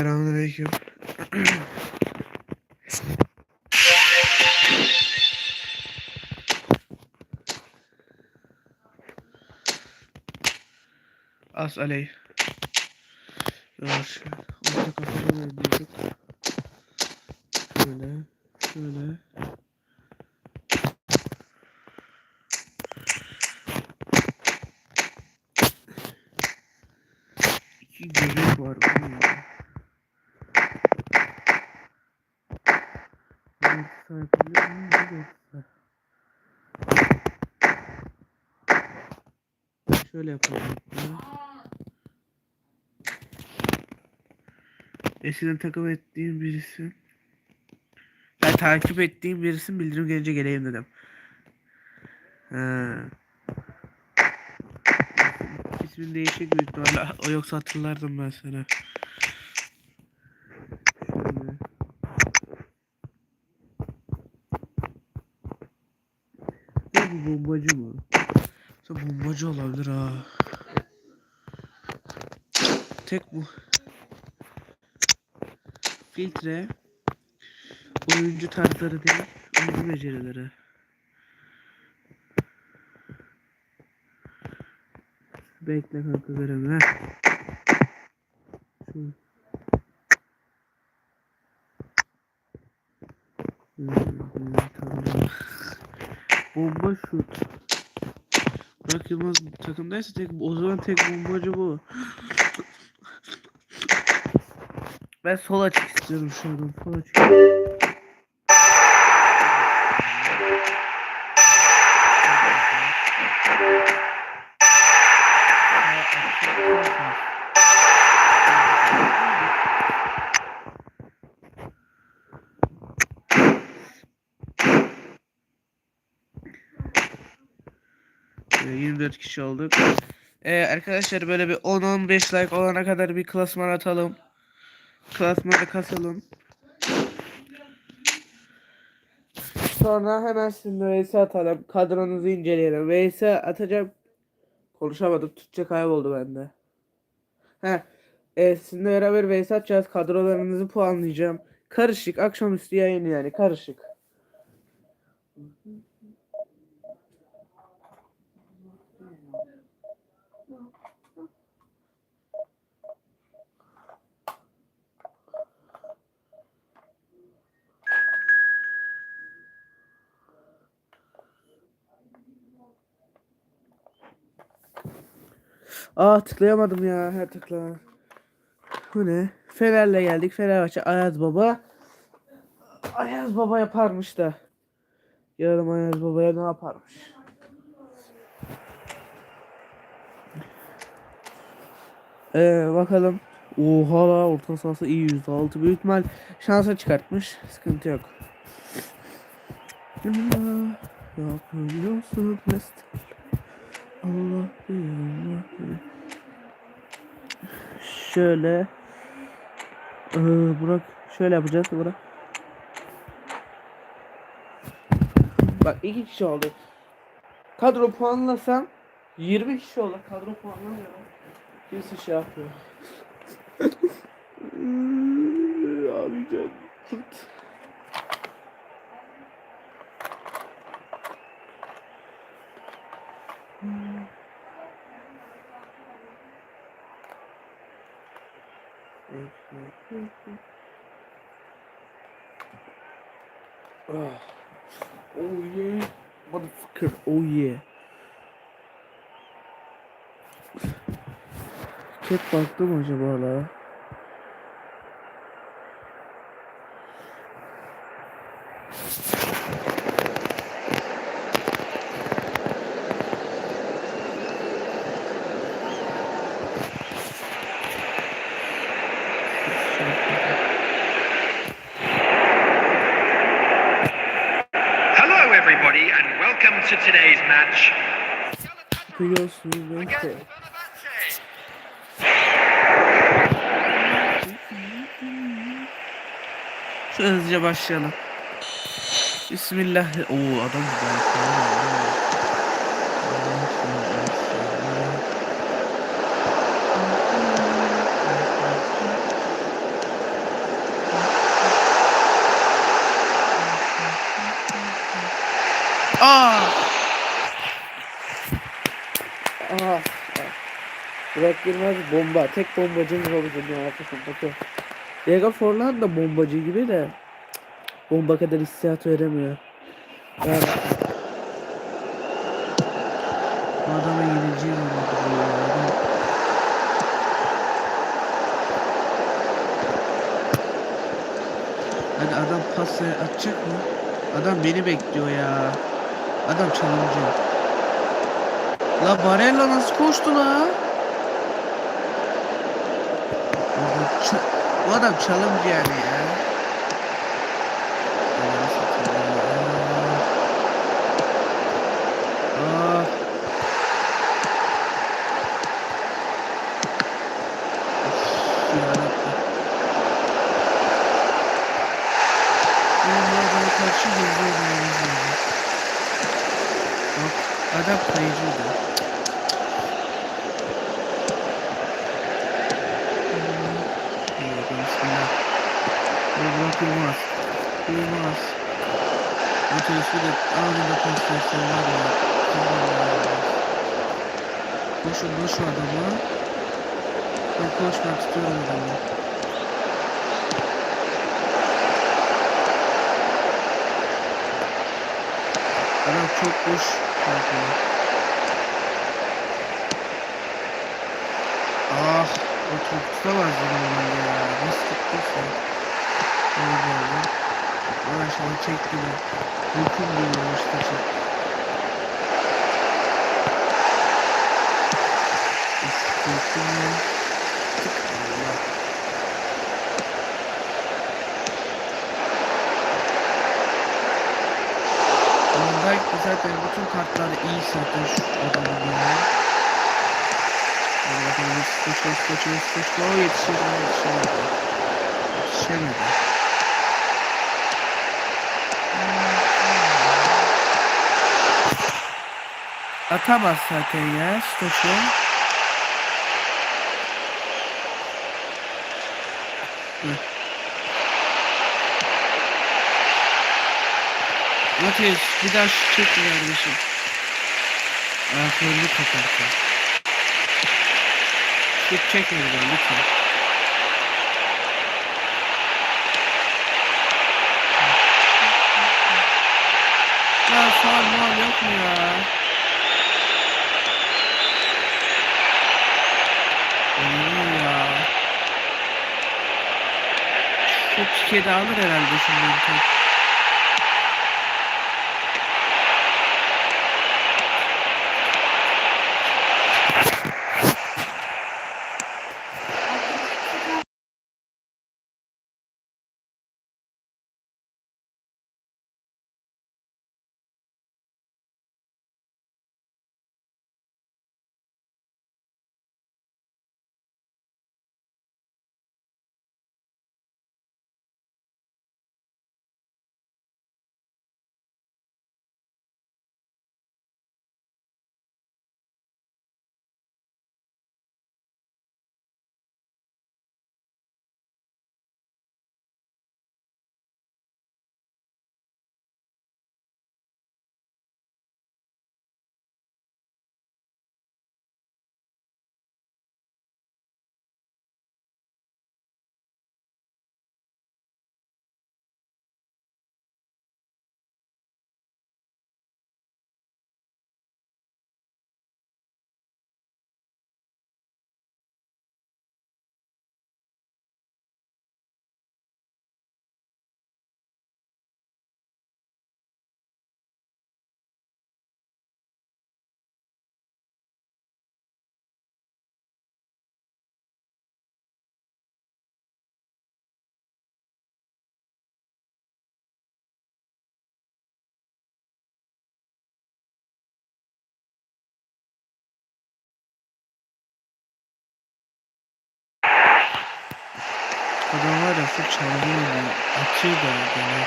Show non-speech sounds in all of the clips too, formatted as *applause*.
Selamünaleyküm. As aley. Yavaş. Orta kafayı öldürdük. Şöyle. Şöyle. İki göbek var. Bu ne ya? Dört sayfa biliyor musun? Bu dört sayfa. Şöyle yapalım. Eskiden takip ettiğim birisi. Ben takip ettiğim birisin bildirim gelince geleyim dedim. Ha. İsmin değişik büyük ihtimalle. O yoksa hatırlardım ben. Şöyle. Ya bu bombacı mı? Sen bombacı olabilir ha. Tek bu. Filtre. Oyuncu tarzları değil, oyuncu becerileri. Bekle kanka ha. Şu. Hmm. Bomba şut. Burak Yılmaz takımdaysa tek o zaman tek bombacı bu. Ben sol açık istiyorum şu an. Sol açık. Ee, 24 kişi olduk. Ee, arkadaşlar böyle bir 10-15 like olana kadar bir klasman atalım. Klasmanı kasalım. Sonra hemen sizinle vs atalım. Kadronuzu inceleyelim. Vs atacağım. Konuşamadım. Türkçe kayboldu bende. He. E, sizinle beraber vs atacağız. Kadrolarınızı puanlayacağım. Karışık. Akşamüstü yayın yani. Karışık. Aa tıklayamadım ya her tıkla. Bu ne? Fener'le geldik. Fenerbahçe Ayaz Baba. Ayaz Baba yaparmış da. Yarım Ayaz Baba'ya ne yaparmış? Ee, bakalım. Oha la orta sahası iyi %6 büyük ihtimal şansa çıkartmış. Sıkıntı yok. Yapıyorsun mesut. Allah bilir, Allah. Şöyle. Ee, Burak şöyle yapacağız Burak. Bak iki kişi oldu. Kadro puanlasam 20 kişi oldu. Kadro puanlamıyorum. Kimse şey yapıyor. *laughs* Abi gel. Tut. Ah. Oh yeah. Motherfucker. Oh yeah. Ket baktı mı acaba la? And welcome to today's match. Biliyorsunuz hızlıca başlayalım. Bismillah. Oo adam güzel. Aa! Aha. Burak Yılmaz bomba. Tek bombacımız olacak dünya arkasındaki. Diego Forlan da bombacı gibi de bomba kadar hissiyat veremiyor. Yani bu adama yenileceğim Hadi adam pas atacak mı? Adam beni bekliyor ya. Adam çalımcı. La Barella nasıl koştu la? Bu adam çalımcı yani ya. Satayım Bak adam kayıcıydı. Burak Yılmaz. Yılmaz. Ötesi de anında paslaşsan var ya. Koşun şu adamı. Ben koşmak istiyorum adamı. Adam çok boş. Ah, o top tutamazdı normalde ya. Nasıl tuttuysa. Öyle geldi. Aşağı çekti de. Mümkün değil o işte çek. Üf, korktum ya. Allah. Van Dijk de zaten bütün kartları iyi zaten şu adamın ya. Hadi bakalım yetişti, yetişti, yetişti, yetişti. O yetişirdi, yetişemedi. Yetişemedi. Atamaz zaten ya Stoço. Matias bir daha şu çekme kardeşim. Ayaklarını kapattı. Şut çekme daha lütfen. Ya faal mal yok mu ya? Oynanıyor ya. Şu pike de alır herhalde şimdi. Adam var ya şu çalıyor ya. Atıyor da adamı.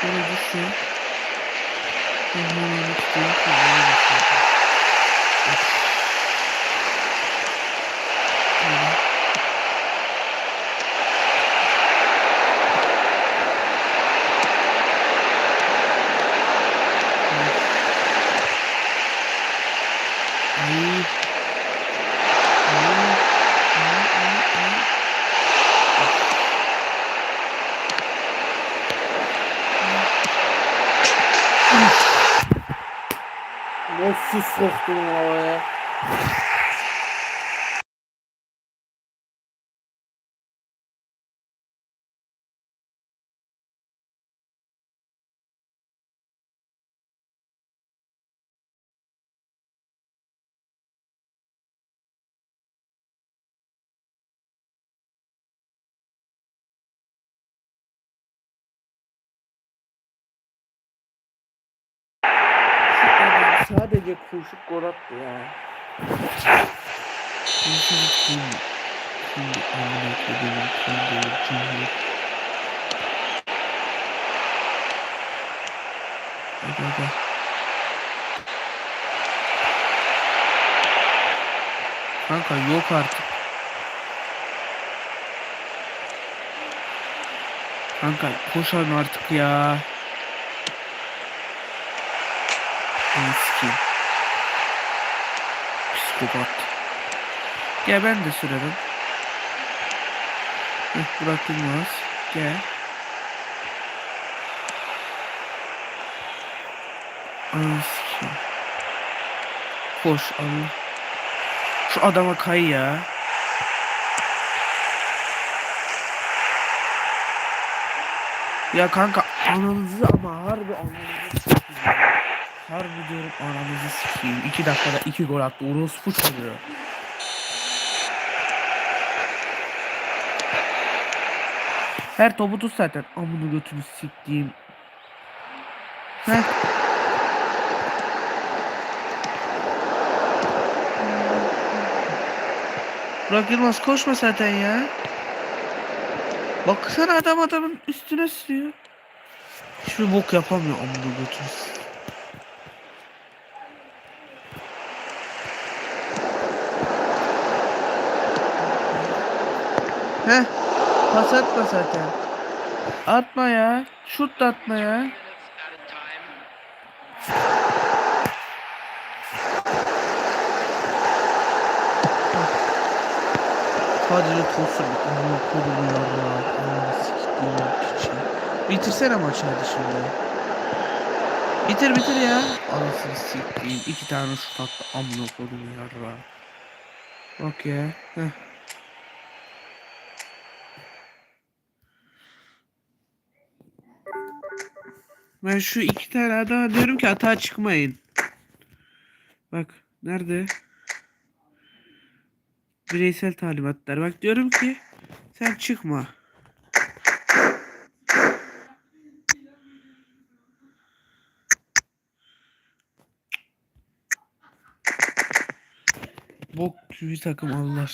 Şöyle gitsin. Ben hemen tutayım ki öyle basayım. rồi. Sadece koşup gol attı ya. Hadi hadi. Kanka yok artık. Kanka koşan artık ya. Sikeyim. Psikopat. Gel ben de sürerim. Heh, Burak Yılmaz. Gel. Sikeyim. Koş Allah. Şu adama kay ya. Ya kanka ananızı ama harbi ananızı. Harbi diyorum ananızı sikeyim. İki dakikada iki gol attı. Orospu çalıyor. Her topu tut zaten. Amını götünü siktiğim. Heh. Burak Yılmaz koşma zaten ya. Baksana adam adamın üstüne sürüyor. Hiçbir bok yapamıyor amına götünü. Heh. Pas atma zaten. Atma ya. Şut da atma ya. Sadece tosun. Kodumu yarra. Amına siktiğim piçi. Bitirsene maçı hadi şimdi. Bitir bitir ya. Anasını siktiğim. iki tane şut attı. Amına kodumu yarra. Ya. Heh. Ben şu iki tane adama diyorum ki hata çıkmayın. Bak nerede? Bireysel talimatlar. Bak diyorum ki sen çıkma. Bok gibi takım Allah.